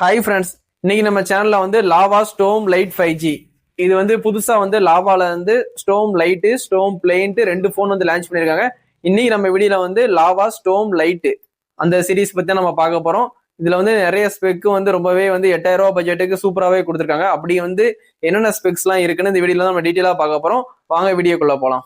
Hi friends இன்னைக்கு நம்ம சேனல்ல வந்து Lava Storm Lite five G இது வந்து புதுசா வந்து லாவால வந்து ஸ்டோம் லைட்டு ஸ்டோம் பிளெயின்ட்டு ரெண்டு ஃபோன் வந்து லான்ச் பண்ணியிருக்காங்க இன்னைக்கு நம்ம வீடியோல வந்து லாவா ஸ்டோம் லைட்டு அந்த சீரிஸ் பத்தி நம்ம பார்க்க போறோம். இதுல வந்து நிறைய ஸ்பெக்கு வந்து ரொம்பவே வந்து எட்டாயிரம் ரூபாய் பட்ஜெட்டுக்கு சூப்பராகவே கொடுத்துருக்காங்க. அப்படி வந்து என்னென்ன ஸ்பெக்ஸ்லாம் இருக்குன்னு இந்த வீடியோல நம்ம டீட்டெயிலாக பார்க்க போறோம். வாங்க வீடியோக்குள்ள போலாம்.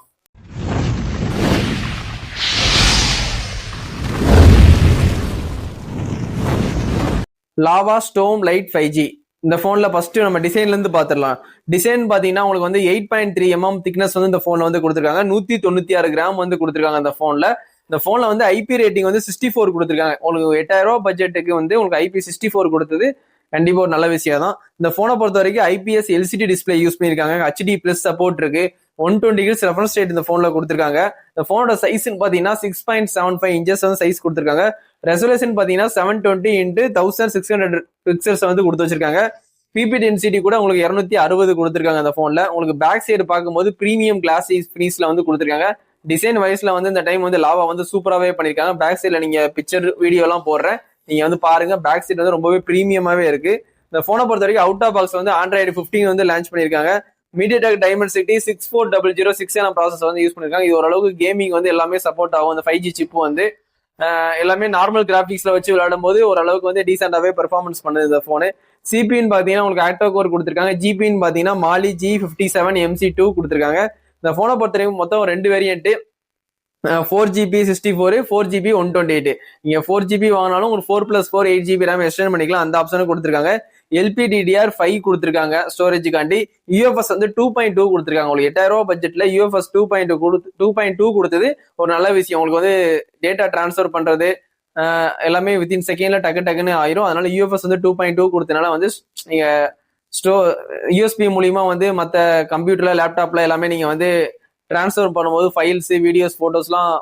Lava Storm Lite five G இந்த ஃபோன்ல ஃபர்ஸ்ட் நம்ம டிசைன்ல இருந்து பாத்துடலாம் டிசைன் பாத்தீங்கன்னா உங்களுக்கு வந்து eight point three MM thickness வந்து இந்த ஃபோனில் வந்து கொடுத்துருக்காங்க. நூத்தி தொண்ணூத்தி ஆறு கிராம் வந்து கொடுத்துருக்காங்க அந்த ஃபோனில் இந்த ஃபோனில் வந்து ஐபி ரேட்டிங் வந்து சிக்ஸ்டி ஃபோர் கொடுத்துருக்காங்க. உங்களுக்கு எட்டாயிரம் ரூபா பட்ஜெட்டுக்கு வந்து உங்களுக்கு ஐபி சிக்ஸ்டி ஃபோர் கொடுத்தது. கண்டிப்பா ஒரு நல்ல விஷயம் தான் இந்த ஃபோனை பொறுத்த வரைக்கும் ஐபிஎஸ் எல்சிடி டிஸ்பிளே யூஸ் பண்ணியிருக்காங்க. ஹச்டி பிளஸ் சப்போர்ட் இருக்கு. ஒன் டுவெண்ட்டி கில்ஸ் ரெஃபரன்ஸ் ரேட் இந்த ஃபோனில் கொடுத்துருக்காங்க. இந்த ஃபோனோட சைஸ்ன்னு பார்த்தீங்கன்னா six point seven five inches வந்து சைஸ் கொடுத்துருக்காங்க. ரெசல்யூஷன் பார்த்தீங்கன்னா seven twenty into thousand six hundred pixels வந்து கொடுத்து வச்சிருக்காங்க. பிபி டென்சிட்டி கூட உங்களுக்கு இரநூத்தி அறுபது கொடுத்துருக்காங்க அந்த ஃபோனில் உங்களுக்கு பேக் சைடு பார்க்கும்போது ப்ரீமியம் கிளாஸ் ஃபினிஷ்ல வந்து கொடுத்துருக்காங்க. டிசைன் வைஸில் வந்து இந்த டைம் வந்து லாவா வந்து சூப்பராகவே பண்ணியிருக்காங்க பேக் சைடில் நீங்கள் பிக்சர் வீடியோலாம் போடுறேன். நீங்கள் வந்து பாருங்கள் பேக் சைடு வந்து ரொம்பவே ப்ரீமியமாகவே இருக்குது இந்த ஃபோனை பொறுத்த வரைக்கும் அவுட் ஆஃப் பாக்ஸ் வந்து ஆண்ட்ராய்டு ஃபிஃப்டீன் வந்து லான்ச் பண்ணியிருக்காங்க MediaTek Dimensity six four double zero six என ப்ராசஸ் வந்து யூஸ் பண்ணிருக்காங்க. இது ஓரளவுக்கு கேமிங் வந்து எல்லாமே சப்போர்ட் ஆகும். அந்த ஃபைவ் ஜி சிப் வந்து எல்லாமே நார்மல் கிராஃபிக்ஸ்ல வச்சு விளையாடும் போது ஓரளவுக்கு வந்து டீசெண்டாகவே பெர்ஃபார்மன்ஸ் பண்ணுது இந்த போனு சிபின்னு பாத்தீங்கன்னா உங்களுக்கு ஆக்டோ கோர் கொடுத்துருக்காங்க. ஜிபின்னு பாத்தீங்கன்னா Mali G fifty seven MC two கொடுத்துருக்காங்க. இந்த போனை பொறுத்த வரைக்கும் மொத்தம் ரெண்டு variant four GB sixty four four GB one twenty eight நீங்க ஃபோர் ஜிபி வாங்கினாலும் உங்களுக்கு four plus four eight GB RAM extend பண்ணிக்கலாம். அந்த ஆப்ஷனும் கொடுத்துருக்காங்க. எல்பிடிடிஆர் ஃபைவ் கொடுத்துருக்காங்க. ஸ்டோரேஜுக்காண்டி யூஎஃப்எஸ் வந்து டூ பாயிண்ட் டூ கொடுத்துருக்காங்க. உங்களுக்கு எட்டாயிரம் ரூபா பட்ஜெட்ல யூஎஃப்எஸ் டூ பாயிண்ட் கொடுத்து டூ பாயிண்ட் டூ கொடுத்தது. ஒரு நல்ல விஷயம். உங்களுக்கு வந்து டேட்டா டிரான்ஸ்ஃபர் பண்றது எல்லாமே வித்தின் செகண்ட்ல டக்கு டக்குன்னு ஆயிரும். அதனால யூஎஃப்எஸ் வந்து டூ பாயிண்ட் டூ கொடுத்தனால வந்து நீங்க ஸ்டோ யூஎஸ்பி மூலியமா வந்து மற்ற கம்ப்யூட்டர்ல லேப்டாப்ல எல்லாமே நீங்க வந்து டிரான்ஸ்ஃபர் பண்ணும்போது ஃபைல்ஸ் வீடியோஸ் ஃபோட்டோஸ்லாம்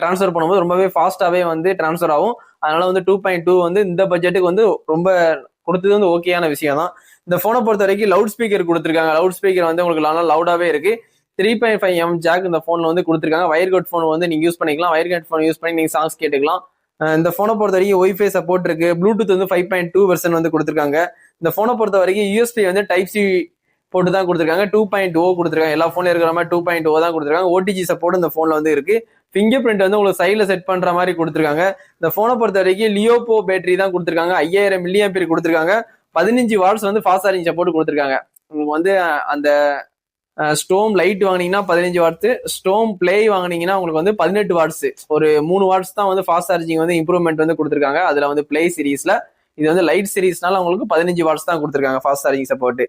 ட்ரான்ஸ்ஃபர் பண்ணும்போது ரொம்பவே ஃபாஸ்ட்டாகவே வந்து ட்ரான்ஸ்ஃபர் ஆகும். அதனால வந்து டூ பாயிண்ட் டூ வந்து இந்த பட்ஜெட்டுக்கு வந்து ரொம்ப கொடுத்தது வந்து ஓகேயான விஷயம் தான் இந்த ஃபோனை பொறுத்த வரைக்கும் லவுட் ஸ்பீக்கர் கொடுத்துருக்காங்க. லவுட் ஸ்பீக்கர் வந்து உங்களுக்கு நல்லா லவுடாகவே இருக்கு. Three point five M jack இந்த ஃபோனில் வந்து கொடுத்துருக்காங்க. வயர் கட் ஃபோன் வந்து நீங்கள் யூஸ் பண்ணிக்கலாம். வயர் கட் ஃபோன் யூஸ் பண்ணி நீங்கள் சாங்ஸ் கேட்டுக்கலாம். இந்த ஃபோனை பொறுத்த வரைக்கும் ஒய்ஃபை சப்போர்ட் இருக்கு. ப்ளூடூத் வந்து ஃபைவ் பாயிண்ட் டூ வெர்சன் வந்து கொடுத்துருக்காங்க. இந்த ஃபோனை பொறுத்த வரைக்கும் யூஎஸ்பி வந்து டைப் சி போட்டு தான் கொடுத்துருக்காங்க. டூ பாயிண்ட் ஓ கொடுத்துருக்காங்க. எல்லா ஃபோன்ல இருக்கிற மாதிரி டூ பாயிண்ட் ஓ தான் கொடுத்துருக்காங்க. ஓடிஜி சப்போர்ட் இந்த ஃபோன்ல வந்து இருக்கு. ஃபிங்கர் பிரிண்ட் வந்து உங்களுக்கு சைடில் செட் பண்ணுற மாதிரி கொடுத்துருக்காங்க. இந்த ஃபோனை பொறுத்த வரைக்கும் லியோபோ பேட்டரி தான் கொடுத்துருக்காங்க. ஐயாயிரம் மில்லியம் பேர் கொடுத்துருக்காங்க. பதினஞ்சு வாட்ஸ் வந்து ஃபாஸ்ட் சார்ஜிங் சப்போர்ட் கொடுத்துருக்காங்க. உங்களுக்கு வந்து அந்த ஸ்டோம் லைட் வாங்குனீங்கன்னா பதினஞ்சு வாட்ஸ் ஸ்டோம் பிளே வாங்குனீங்கன்னா உங்களுக்கு வந்து பதினெட்டு வாட்ஸ் ஒரு மூணு வாட்ஸ் தான் வந்து ஃபாஸ்ட் சார்ஜிங் வந்து இம்ப்ரூவ்மெண்ட் வந்து கொடுத்துருக்காங்க. அதில் வந்து பிளே சீரீஸில் இது வந்து லைட் சீரீஸ்னால உங்களுக்கு பதினஞ்சு வாட்ஸ் தான் கொடுத்துருக்காங்க ஃபாஸ்ட் சார்ஜிங் சப்போர்ட்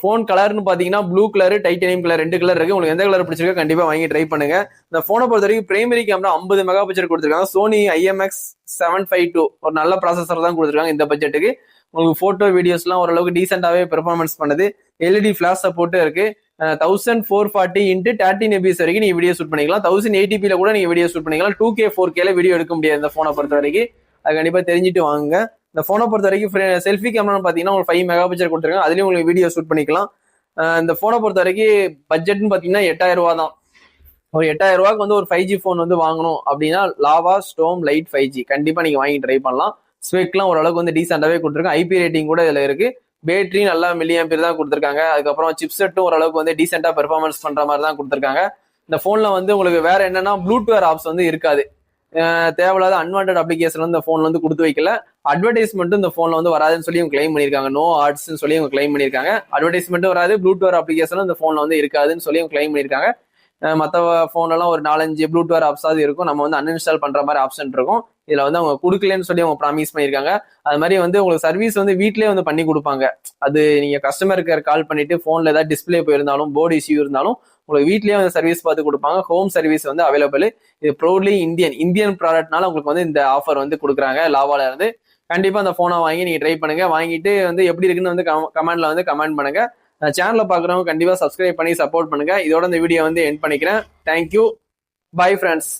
ஃபோன் கலர்னு பார்த்தீங்கன்னா ப்ளூ கலர் டைட்டனியம் கலர் ரெண்டு கலர் இருக்கு. உங்களுக்கு எந்த கலர் பிடிச்சிருக்கோ கண்டிப்பாக வாங்கி ட்ரை பண்ணுங்க. இந்த ஃபோனை பொறுத்த வரைக்கும் பிரைமரி கேமரா ஐம்பது மெகா பிக்சர் கொடுத்துருக்காங்க. Sony IMX seven five two ஒரு நல்ல ப்ராசஸர் தான் கொடுத்துருக்காங்க இந்த பட்ஜெட்டுக்கு உங்களுக்கு ஃபோட்டோ வீடியோஸ்லாம் ஓரளவுக்கு டீசெண்டாகவே பெர்ஃபார்மன்ஸ் பண்ணுது. எல்இடி ஃபிளாஷ் சப்போர்ட்டும் இருக்கு. Thousand four forty into thirteen FPS வரைக்கும் நீங்க வீடியோ ஷூட் பண்ணிக்கலாம். தௌசண்ட் எயிட்டிபியில் கூட நீங்க வீடியோ ஷூட் பண்ணிக்கலாம். டூ கே ஃபோர் கேல வீடியோ எடுக்க முடியாது இந்த ஃபோனை பொறுத்த வரைக்கும் அது கண்டிப்பாக தெரிஞ்சுட்டு வாங்குங்க. இந்த ஃபோனை பொறுத்த வரைக்கும் செல்ஃபி கேமரான்னு பார்த்தீங்கன்னா உங்களுக்கு ஃபைவ் மெகா பிக்சர் கொடுத்துருக்காங்க அதுலேயும் உங்களுக்கு வீடியோ ஷூட் பண்ணிக்கலாம். இந்த ஃபோனை பொறுத்த வரைக்கும் பட்ஜெட்னு பார்த்தீங்கன்னா எட்டாயிரம் ரூபா தான். ஒரு எட்டாயிரம் ரூபாய்க்கு வந்து ஒரு ஃபைவ் ஜி ஃபோன் வந்து வாங்கணும் அப்படின்னா Lava Storm Lite five G கண்டிப்பாக நீங்கள் வாங்கி ட்ரை பண்ணலாம். ஸ்பெக்லாம் ஓரளவுக்கு வந்து டீசெண்டாகவே கொடுத்துருக்காங்க ஐபி ரேட்டிங் கூட இதில் இருக்குது பேட்டரி நல்லா மில்லியம் பேர் தான் கொடுத்துருக்காங்க. அதுக்கப்புறம் சிப்செட்டும் ஓரளவுக்கு வந்து டீசெண்டாக பெர்ஃபார்மன்ஸ் பண்ணுற மாதிரி தான் கொடுத்துருக்காங்க. இந்த ஃபோனில் வந்து உங்களுக்கு வேறு என்னென்னா ப்ளூடூத் ஆப்ஸ் வந்து இருக்காது. தேவையில்லாத அன்வான்ட் அப்ளிகேஷன் வந்து இந்த வந்து கொடுத்து வைக்கல. அட்வர்டைஸ்மெண்ட்டும் இந்த ஃபோன்ல வந்து வராதுன்னு சொல்லி இவங்க கிளைம் பண்ணிருக்காங்க நோ ஆர்ட்ஸ்னு சொல்லி இவங்க கிளைம் பண்ணிருக்காங்க அட்வர்டைஸ்மெண்ட்டும் வராது. ப்ளூடூத் அப்ளிகேஷனும் இந்த ஃபோன்ல வந்து இருக்காதுன்னு சொல்லி இவங்க கிளைம் பண்ணிருக்காங்க மற்ற ஃபோன்லாம் ஒரு நாலஞ்சு ப்ளூடூத் ஆப்ஸாவது இருக்கும். நம்ம வந்து அன்இன்ஸ்டால் பண்ற மாதிரி ஆப்ஷன் இருக்கும். இதுல வந்து அவங்க கொடுக்கலன்னு சொல்லி அவங்க ப்ராமிஸ் பண்ணியிருக்காங்க. அது மாதிரி வந்து உங்களுக்கு சர்வீஸ் வந்து வீட்லயே வந்து பண்ணி கொடுப்பாங்க. அது நீங்க கஸ்டமர் கேர் கால் பண்ணிட்டு போன்ல ஏதாவது டிஸ்பிளே போயிருந்தாலும் போர்டு இஷ்யூ இருந்தாலும் உங்களுக்கு வீட்லயே வந்து சர்வீஸ் பார்த்து கொடுப்பாங்க. ஹோம் சர்வீஸ் வந்து அவைலபிள் இது ப்ரௌட்லி இந்தியன் இந்தியன் ப்ராடக்ட்னால உங்களுக்கு வந்து இந்த ஆஃபர் வந்து கொடுக்குறாங்க. லாவால இருந்து. கண்டிப்பா அந்த போனை வாங்கி நீங்க ட்ரை பண்ணுங்க. வாங்கிட்டு வந்து எப்படி இருக்குன்னு வந்து கமெண்ட்ல வந்து கமெண்ட் பண்ணுங்க. சேனல பாக்குறவங்க கண்டிப்பா சப்ஸ்கிரைப் பண்ணி சப்போர்ட் பண்ணுங்க. இதோட இந்த வீடியோ வந்து எண்ட் பண்ணிக்கிறேன். Thank you bye friends